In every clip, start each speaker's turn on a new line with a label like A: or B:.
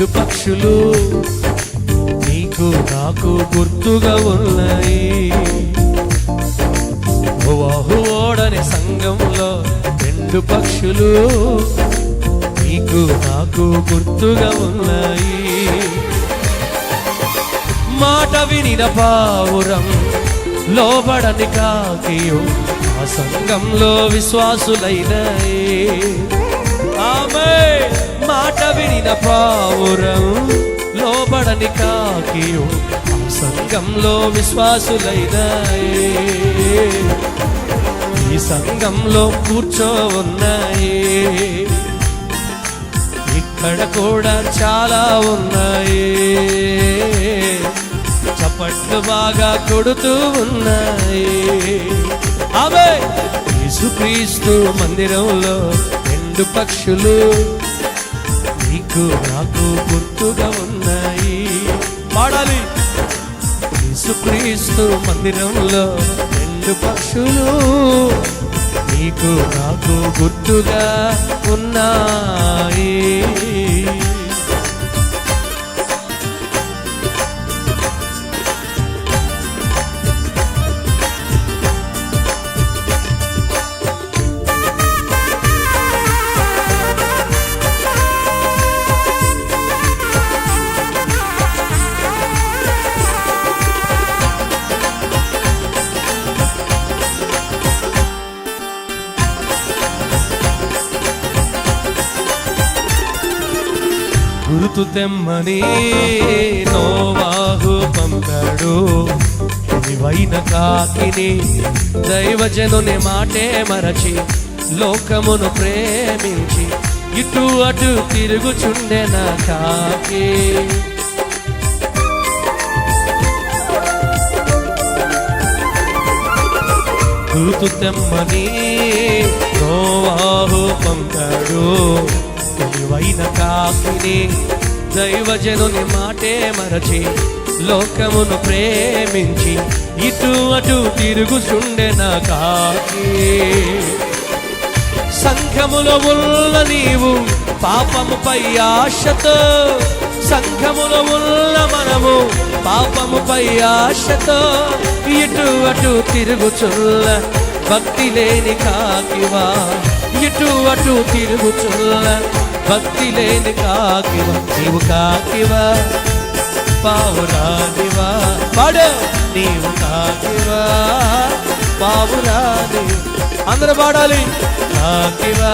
A: రెండు పక్షులు నీకు నాకు గుర్తుగా ఉన్నాయి. ఓవాహు ఓడని సంఘంలో రెండు పక్షులు నీకు నాకు గుర్తుగా ఉన్నాయి. మాట వినిన పావురం లోబడని కాకియు ఆ సంఘంలో విశ్వాసులైన ఆమె మాట విడిన పావురం లోబడని కాకియు సంఘంలో విశ్వాసులైనయే. ఈ సంఘంలో కూర్చోవున్నాయి ఇక్కడ కూడా చాలా ఉన్నాయి. చప్పట్లు బాగా కొడుతూ ఉన్నాయి. అవే యేసుక్రీస్తు మందిరంలో రెండు పక్షులు నీకు నాకు గుర్తుగా ఉన్నాయి. పాడాలి. యేసుక్రీస్తు మందిరంలో రెండు పక్షులు. నీకు నాకు గుర్తుగా ఉన్నాయి. గుర్తు తెమ్మని నోవాహు పంపాడు. నీవైన కాకిని దైవజనుని మాటే మరచి లోకమును ప్రేమించి ఇటు అటు తిరుగుచుండెన కాకి. గుర్తు తెమ్మని నోవాహు పంపాడు. తెలివైన కాకిని దైవజనుని మాటే మరచి లోకమును ప్రేమించి ఇటు అటు తిరుగుచుండెన కాకి. సంఘములో ఉన్న నీవు పాపముపై ఆశతో సంఘములో ఉన్న మనము పాపముపై ఆశతో ఇటు అటు తిరుగుచుల్ల భక్తి లేని కాకివా ఇటు అటు తిరుగుచుల్ల భక్తి లేని కాకివా నీవు కాకివా పావురానివా పాడు! నీవు కాకివా పావురాని అందరూ పాడాలి. కాకివా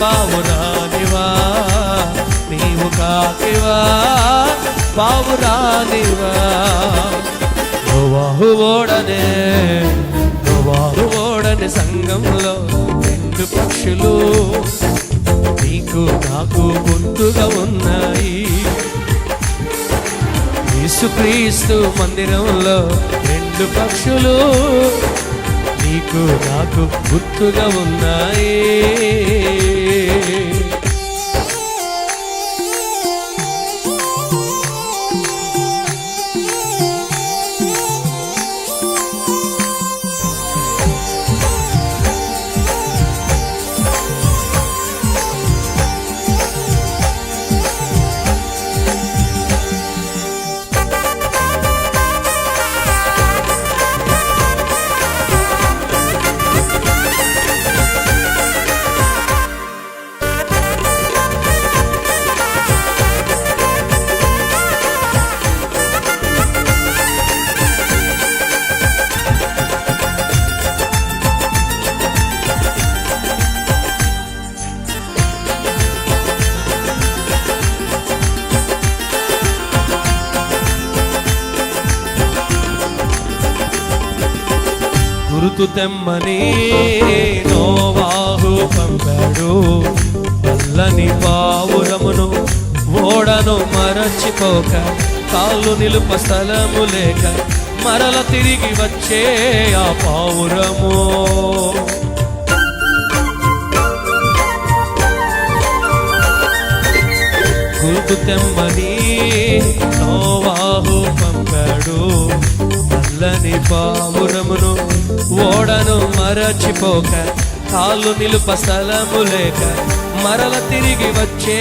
A: పావురానివా నీవు కాకివా పావురానివా నోవాహు ఓడనే నోవాహు ఓడనే సంఘంలో రెండు పక్షులు నీకు నాకు గుర్తుగా ఉన్నాయి. యేసుక్రీస్తు మందిరంలో రెండు పక్షులు నీకు నాకు గుర్తుగా ఉన్నాయి. గుర్తు తెమ్మని నోవాహు పంపాడు. నల్లని పావురమును ఓడను మరచిపోక కాళ్ళు నిలుప స్థలము లేక మరల తిరిగి వచ్చే ఆ పావురము. గుర్తు తెమ్మని నోవాహు పంపాడు. నల్లని పావురమును ఓడను మరచిపోక కాళ్ళు నిలుప స్థలము లేక మరల తిరిగి వచ్చే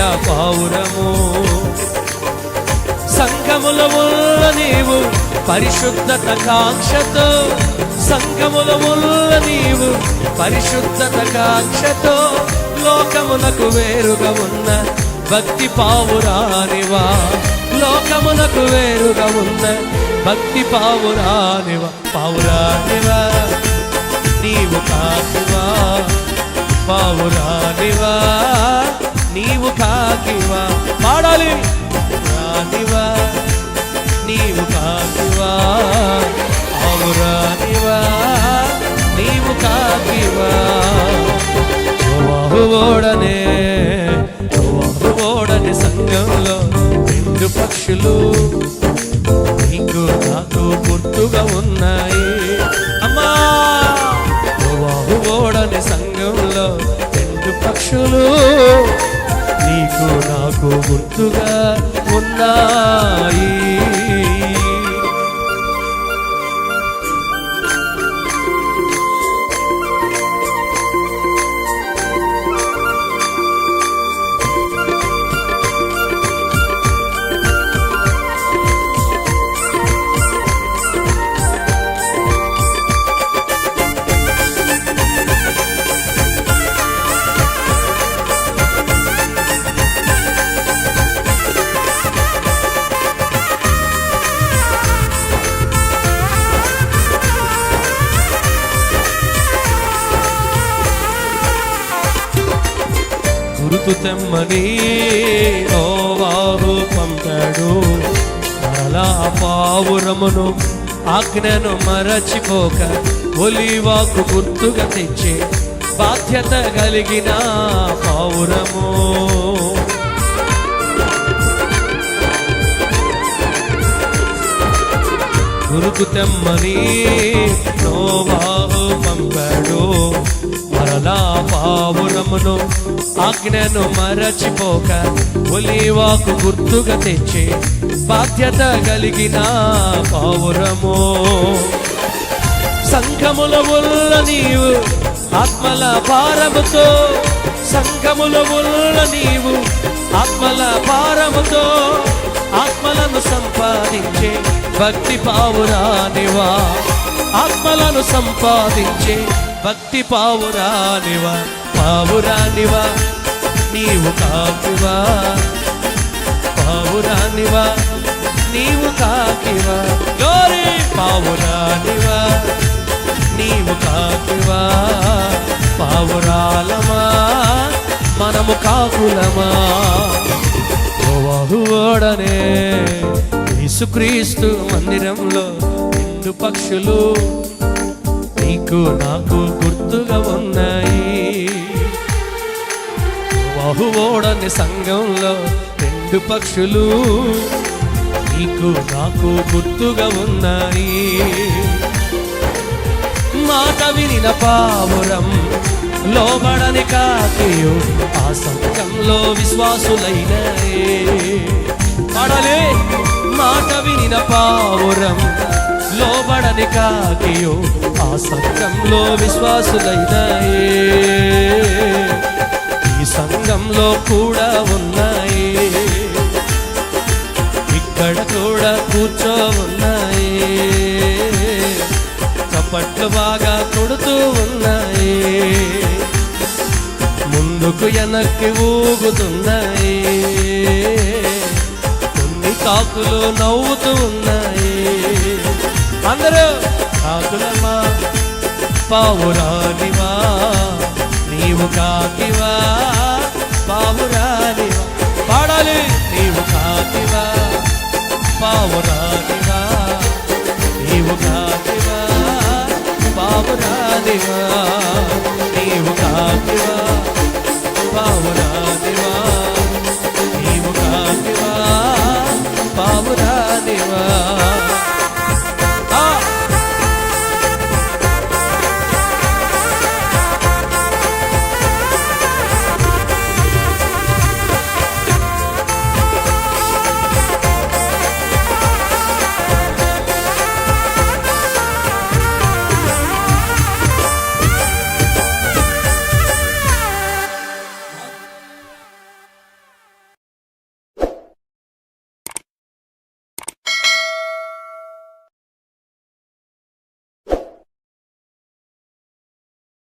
A: ఆ పావురము. సంఘముల ముల్ల నీవు పరిశుద్ధత కాంక్షతో సంఘముల ముల్ల నీవు పరిశుద్ధత కాంక్షతో లోకమునకు వేరుగా ఉన్న భక్తి పావురానివా. లోకమునకు వేరుగా ఉన్న భక్తి పావురానివా పావురానివా నీవు కాకివా పావురానివా నీవు కాకివా పాడాలి. రానివా నీవు కాకివా పావురానివా నీవు కాకివా. ఓడనే ఓడని సంఘంలో రెండు పక్షులు నీకు నాకు గుర్తుగా ఉన్నాయి. అమ్మా! ఓవాహు ఓడని సంఘంలో రెండు పక్షులు నీకు నాకు గుర్తుగా ఉన్నాయి. గుర్తు తెమ్మని నోవాహు పంపాడు. అలా పావురమును ఆజ్ఞను మరచిపోక ఒలివాకు గుర్తుగా తెచ్చే బాధ్యత కలిగిన పావురము గురుకు తెమ్మని నోవా పావురమును ఆజ్ఞను మరచిపోక ఒలివాకు గుర్తుగా తెచ్చే బాధ్యత కలిగిన పావురము. సంఘముల ఉల్ల నీవు ఆత్మల భారముతో సంఘముల ఉల్ల నీవు ఆత్మల భారముతో ఆత్మలను సంపాదించే భక్తి పావురానివా. ఆత్మలను సంపాదించే భక్తి పావురానివా పావురానివా నీవు కాకివా. పావురానివా నీవు కాకివా. గోరి పావురానివా నీవు కాకివా. పావురాలమా మనము కాకులమా. ఓడనే యేసుక్రీస్తు మందిరంలో రెండు పక్షులు నీకు నాకు గుర్తుగా ఉన్నాయి. బహువోడని సంఘంలో రెండు పక్షులు నీకు నాకు గుర్తుగా ఉన్నాయి. మాట వినిన పావురం లోబడని కాకియు ఆ సంఘంలో విశ్వాసులైన పడలే మాట వినిన పావురం లోబడని కాకియో ఆ సంఘంలో విశ్వాసులైనాయే. ఈ సంఘంలో కూడా ఉన్నాయి. ఇక్కడ కూడా కూర్చో ఉన్నాయి. చప్పట్లు బాగా కొడుతూ ఉన్నాయి. ముందుకు వెనక్కి ఊగుతున్నాయి. కొన్ని కాకులు నవ్వుతూ ఉన్నాయి. అందరూ కాకులమా పావురానివా నీవు కాకివా పావురానివా పాడాలి నీవు కాకివా పావురానివా నీవు కాకివా పావురానివా నీవు కాకివా పావురానివా